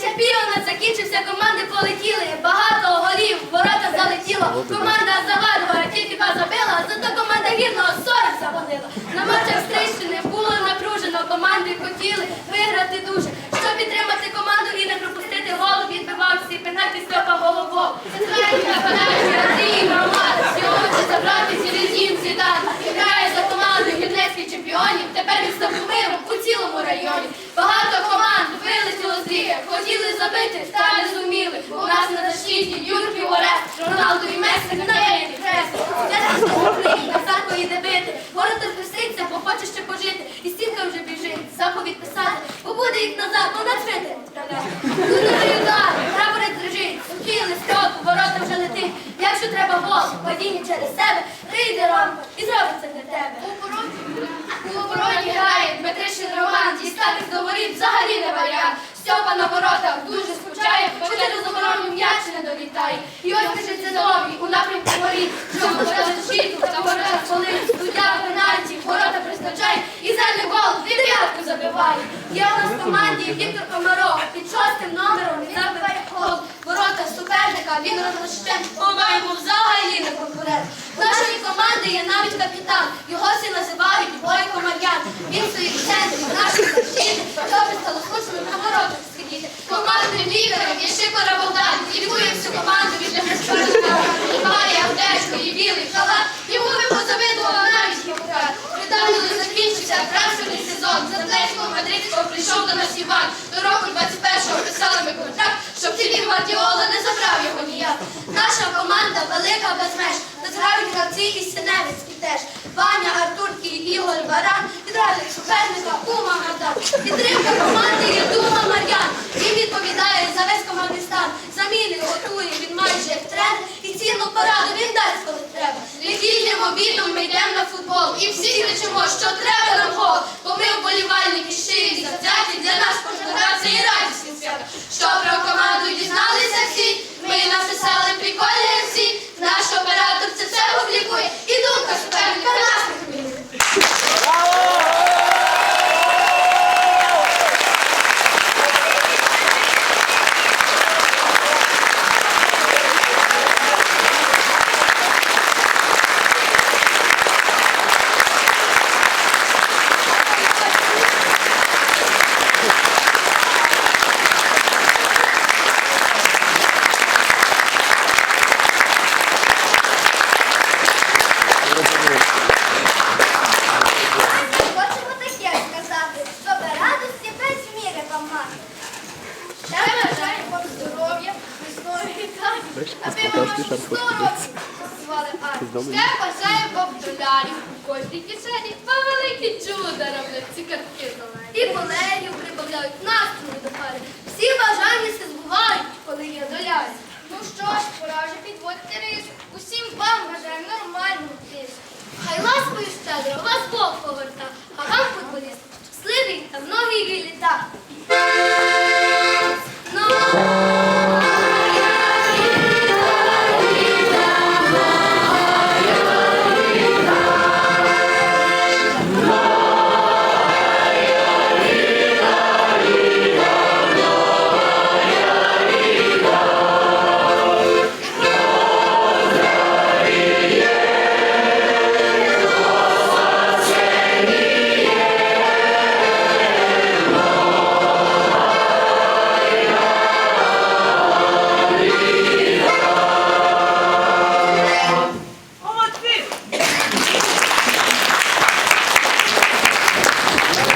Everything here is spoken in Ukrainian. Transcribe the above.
Чемпіонат закінчився, команди Забити, та зуміли. У нас на защиті Юрки Орест, Роналду і Месси на неї хрест. Назад поїде бити. Воротар хреститься, бо хоче ще пожити. І стінка вже біжить. Заповідь писати, бо буде їх назад, бо на цвинтар відправляти. Тут удар, прапорець дрижить. Сухіли строку, ворота вже летить. Якщо треба гол, падіння через себе, прийде рамка і зробить це для тебе. У обороні грає Дмитришин Роман, дістатись до воріт взагалі не варіант. Стьопа на воротах забиває. Є у нас в команді Віктор Комаров, під шостим номером гол. Ворота суперника, він розрощен, по-моєму, взагалі не конкурент. В нашої команди є навіть капітан, його всі називають Бойко Мар'ян. Він стоїть в центрі, нашої защити, добре стало сезон. Мадридського прийшов до нас Іван. До року 21-го писали ми контракт, щоб тільки Гвардіола не забрав його ніяк. Наша команда велика без меж. Грають гравці і Синевицькі теж. Ваня, Артур і Ігор Баран. Підрадник суперника Ума Гардан. Підтримка команди є Дума Мар'ян. Він відповідає за весь командний стан. Заміни готує, він майже як тренер. І цінну пораду він дасть, коли треба. Недільним обідом ми йдемо на футбол. І всі кричимо, що треба нам гол. Бо ми вболівальники щирі і завзяті. Для нас кожна гра це і радісні свята. Що про команду дізналися всі. Ми написали прикольні всі. Наш оператор це все публікує. І думка суперника нас не хвилює. Хочемо таке сказати, щоб радості без міри вам мати. Ще бажаємо вам здоров'я, весної вітання, аби ви вам сто років працювали армію. Ще бажаю вам долярів у кожній кишені, бо великі чуда роблять ці картки зелені. І колегів прибавляють настрою до пари. Всі бажання се збувають, коли є доляри. Ну що ж, пора вже підводити рису. Усім вам бажаємо нормального тиску. Хай ласкою щедро вас Бог